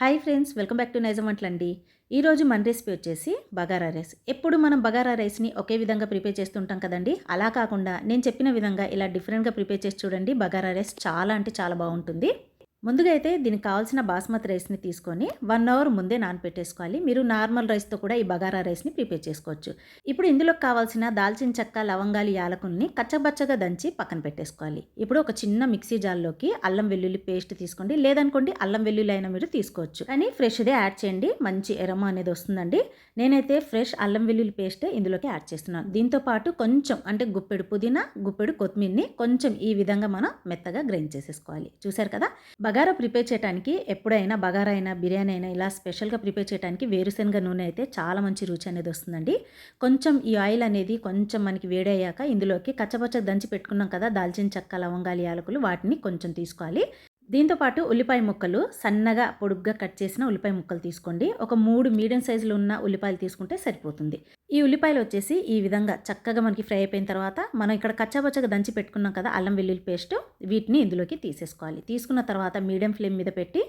Hi friends welcome back to Nizam వంటలండి. ఈరోజు మన recipe వచ్చేసి బగారా రైస్. ఎప్పుడు మనం బగారా రైస్ని ఒకే విధంగా ప్రిపేర్ చేస్తుంటాం కదండి? అలా కాకుండా నేను చెప్పిన విధంగా ఇలా డిఫరెంట్గా ప్రిపేర్ చేసి చూడండి బగారా రైస్ చాలా అంటే చాలా బాగుంటుంది. ముందుగా అయితే దీనికి కావాల్సిన బాస్మతి రైస్ని తీసుకొని వన్ అవర్ ముందే నానపెట్టేసుకోవాలి. మీరు నార్మల్ రైస్తో కూడా ఈ బగారా రైస్ని ప్రిపేర్ చేసుకోవచ్చు. ఇప్పుడు ఇందులోకి కావాల్సిన దాల్చిన చెక్క లవంగాలు యాలకుల్ని కచ్చబచ్చగా దంచి పక్కన పెట్టేసుకోవాలి. ఇప్పుడు ఒక చిన్న మిక్సీ జార్లోకి అల్లం వెల్లుల్లి పేస్ట్ తీసుకోండి. లేదనుకోండి అల్లం వెల్లుల్లి అయినా మీరు తీసుకోవచ్చు. కానీ ఫ్రెష్దే యాడ్ చేయండి. మంచి ఎరమ అనేది వస్తుందండి. నేనైతే ఫ్రెష్ అల్లం వెల్లుల్లి పేస్ట్ ఇందులోకి యాడ్ చేస్తున్నాను. దీంతో పాటు కొంచెం అంటే గుప్పెడు పుదీనా గుప్పెడు కొత్తిమీరని కొంచెం ఈ విధంగా మనం మెత్తగా గ్రైండ్ చేసేసుకోవాలి. చూసారు కదా? బగారా ప్రిపేర్ చేయడానికి ఎప్పుడైనా బగారా అయినా బిర్యానీ అయినా ఇలా స్పెషల్గా ప్రిపేర్ చేయడానికి వేరుశనగ నూనె అయితే చాలా మంచి రుచి అనేది వస్తుందండి. కొంచెం ఈ ఆయిల్ అనేది కొంచెం మనకి వేడయ్యాక ఇందులోకి కచ్చపచ్చ దంచి పెట్టుకున్నాం కదా దాల్చిన చెక్క లవంగాలు యాలకులు వాటిని కొంచెం తీసుకోవాలి. దీంతోపాటు ఉల్లిపాయ ముక్కలు సన్నగా పొడుగ్గా కట్ చేసిన ఉల్లిపాయ ముక్కలు తీసుకోండి. ఒక మూడు మీడియం సైజులో ఉన్న ఉల్లిపాయలు తీసుకుంటే సరిపోతుంది. ఈ ఉల్లిపాయలు వచ్చేసి ఈ విధంగా చక్కగా మనకి ఫ్రై అయిపోయిన తర్వాత మనం ఇక్కడ కచ్చాబచ్చగా దంచి పెట్టుకున్నాం కదా అల్లం వెల్లుల్లి పేస్ట్ వీటిని ఇందులోకి తీసేసుకోవాలి. తీసుకున్న తర్వాత మీడియం ఫ్లేమ్ మీద పెట్టి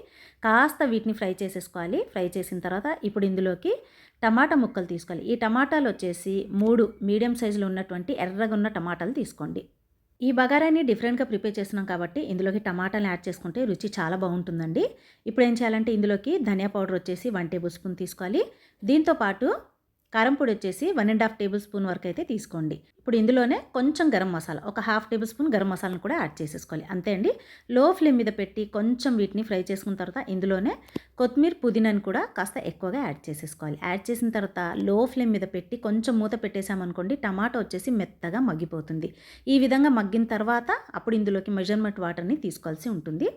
కాస్త వీటిని ఫ్రై చేసేసుకోవాలి. ఫ్రై చేసిన తర్వాత ఇప్పుడు ఇందులోకి టమాటా ముక్కలు తీసుకోవాలి. ఈ టమాటాలు వచ్చేసి మూడు మీడియం సైజులో ఉన్నటువంటి ఎర్రగా ఉన్న టమాటాలు తీసుకోండి. ఈ బగారాన్ని డిఫరెంట్గా ప్రిపేర్ చేస్తున్నాం కాబట్టి ఇందులోకి టమాటాలు యాడ్ చేసుకుంటే రుచి చాలా బాగుంటుందండి. ఇప్పుడు ఏం చేయాలంటే ఇందులోకి ధనియా పౌడర్ వచ్చేసి వన్ టేబుల్ స్పూన్ తీసుకోవాలి. దీంతోపాటు కారం పొడి వచ్చేసి one and half tablespoon వరకు అయితే తీసుకోండి. ఇప్పుడు ఇందులోనే కొంచెం గరం మసాలా ఒక హాఫ్ టేబుల్ స్పూన్ గరం మసాలాను కూడా యాడ్ చేసేసుకోవాలి. అంతే అండి. లో ఫ్లేమ్ మీద పెట్టి కొంచెం వీటిని ఫ్రై చేసుకున్న తర్వాత ఇందులోనే కొత్తిమీర పుదీనాని కూడా కాస్త ఎక్కువగా యాడ్ చేసేసుకోవాలి. యాడ్ చేసిన తర్వాత లో ఫ్లేమ్ మీద పెట్టి కొంచెం మూత పెట్టేసామనుకోండి టమాటా వచ్చేసి మెత్తగా మగ్గిపోతుంది. ఈ విధంగా మగ్గిన తర్వాత అప్పుడు ఇందులోకి మెజర్మెంట్ వాటర్ని తీసుకోవాల్సి ఉంటుంది.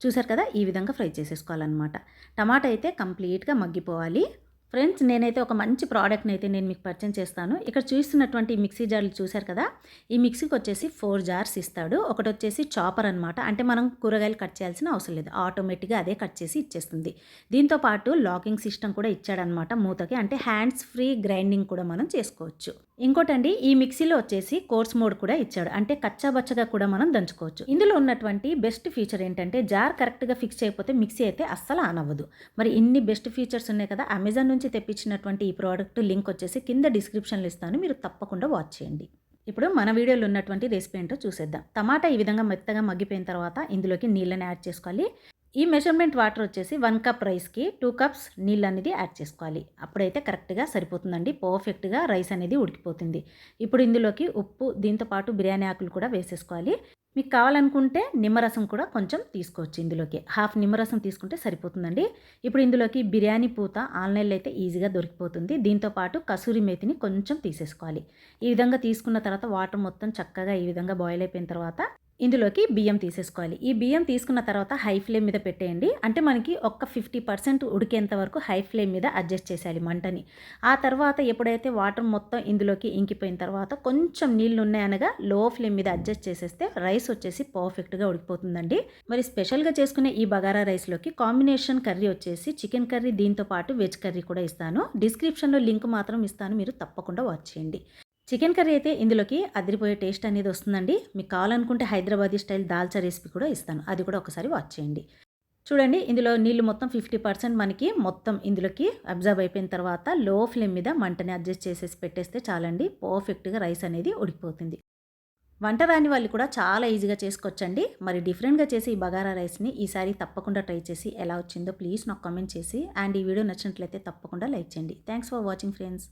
చూసారు కదా ఈ విధంగా ఫ్రై చేసేసుకోవాలన్నమాట. టమాటా అయితే కంప్లీట్గా మగ్గిపోవాలి. ఫ్రెండ్స్ నేనైతే ఒక మంచి ప్రోడక్ట్ని అయితే నేను మీకు పరిచయం చేస్తాను. ఇక్కడ చూస్తున్నటువంటి మిక్సీ జార్లు చూశారు కదా? ఈ మిక్సీకి వచ్చేసి ఫోర్ జార్స్ ఇస్తాడు. ఒకటి వచ్చేసి చాపర్ అనమాట అంటే మనం కూరగాయలు కట్ చేయాల్సిన అవసరం లేదు. ఆటోమేటిక్గా అదే కట్ చేసి ఇచ్చేస్తుంది. దీంతో పాటు లాకింగ్ సిస్టమ్ కూడా ఇచ్చాడనమాట మూతకి. అంటే హ్యాండ్స్ ఫ్రీ గ్రైండింగ్ కూడా మనం చేసుకోవచ్చు. ఇంకోటండి ఈ మిక్సీలో వచ్చేసి కోర్స్ మోడ్ కూడా ఇచ్చాడు. అంటే కచ్చాబచ్చగా కూడా మనం దంచుకోవచ్చు. ఇందులో ఉన్నటువంటి బెస్ట్ ఫీచర్ ఏంటంటే జార్ కరెక్ట్గా ఫిక్స్ అయిపోతే మిక్సీ అయితే అస్సలు ఆన్ అవ్వదు. మరి ఇన్ని బెస్ట్ ఫీచర్స్ ఉన్నాయి కదా? అమెజాన్ నుంచి తెప్పించినటువంటి ఈ ప్రోడక్ట్ లింక్ వచ్చేసి కింద డిస్క్రిప్షన్లో ఇస్తాను. మీరు తప్పకుండా వాచ్ చేయండి. ఇప్పుడు మన వీడియోలో ఉన్నటువంటి రెసిపీ ఏంటో చూసేద్దాం. టమాటా ఈ విధంగా మెత్తగా మగ్గిపోయిన తర్వాత ఇందులోకి నీళ్ళని యాడ్ చేసుకోవాలి. ఈ మెజర్మెంట్ వాటర్ వచ్చేసి వన్ కప్ రైస్కి టూ కప్స్ నీళ్ళు అనేది యాడ్ చేసుకోవాలి. అప్పుడైతే కరెక్ట్గా సరిపోతుందండి. పర్ఫెక్ట్గా రైస్ అనేది ఉడికిపోతుంది. ఇప్పుడు ఇందులోకి ఉప్పు దీంతో పాటు బిర్యానీ ఆకులు కూడా వేసేసుకోవాలి. మీకు కావాలనుకుంటే నిమ్మరసం కూడా కొంచెం తీసుకోవచ్చు ఇందులోకి. హాఫ్ నిమ్మరసం తీసుకుంటే సరిపోతుందండి. ఇప్పుడు ఇందులోకి బిర్యానీ పూత ఆన్లైన్లో అయితే ఈజీగా దొరికిపోతుంది. దీంతోపాటు కసూరి మేతిని కొంచెం తీసేసుకోవాలి. ఈ విధంగా తీసుకున్న తర్వాత వాటర్ మొత్తం చక్కగా ఈ విధంగా బాయిల్ అయిపోయిన తర్వాత ఇందులోకి బియ్యం తీసేసుకోవాలి. ఈ బియ్యం తీసుకున్న తర్వాత హై ఫ్లేమ్ మీద పెట్టేయండి. అంటే మనకి ఒక ఫిఫ్టీ పర్సెంట్ ఉడికేంత వరకు హై ఫ్లేమ్ మీద అడ్జస్ట్ చేసేయాలి మంటని. ఆ తర్వాత ఎప్పుడైతే వాటర్ మొత్తం ఇందులోకి ఇంకిపోయిన తర్వాత కొంచెం నీళ్ళు ఉన్నాయనగా లో ఫ్లేమ్ మీద అడ్జస్ట్ చేసేస్తే రైస్ వచ్చేసి పర్ఫెక్ట్గా ఉడికిపోతుందండి. మరి స్పెషల్గా చేసుకునే ఈ బగారా రైస్లోకి కాంబినేషన్ కర్రీ వచ్చేసి చికెన్ కర్రీ దీంతో పాటు వెజ్ కర్రీ కూడా ఇస్తాను. డిస్క్రిప్షన్లో లింక్ మాత్రం ఇస్తాను. మీరు తప్పకుండా వాచ్ చేయండి. చికెన్ కర్రీ అయితే ఇందులోకి అదిరిపోయే టేస్ట్ అనేది వస్తుందండి. మీకు కావాలనుకుంటే హైదరాబాదీ స్టైల్ దాల్చా రెసిపీ కూడా ఇస్తాను. అది కూడా ఒకసారి వాచ్ చేయండి. చూడండి ఇందులో నీళ్ళు మొత్తం ఫిఫ్టీ పర్సెంట్ మనకి మొత్తం ఇందులోకి అబ్జర్వ్ అయిపోయిన తర్వాత లో ఫ్లేమ్ మీద మంటని అడ్జస్ట్ చేసేసి పెట్టేస్తే చాలండి. పర్ఫెక్ట్గా రైస్ అనేది ఉడికిపోతుంది. వంట రాని వాళ్ళు కూడా చాలా ఈజీగా చేసుకోవచ్చండి. మరి డిఫరెంట్గా చేసి ఈ బగారా రైస్ని ఈసారి తప్పకుండా ట్రై చేసి ఎలా వచ్చిందో ప్లీజ్ నాకు కామెంట్ చేసి. అండ్ ఈ వీడియో నచ్చినట్లయితే తప్పకుండా లైక్ చేయండి. Thanks for watching friends.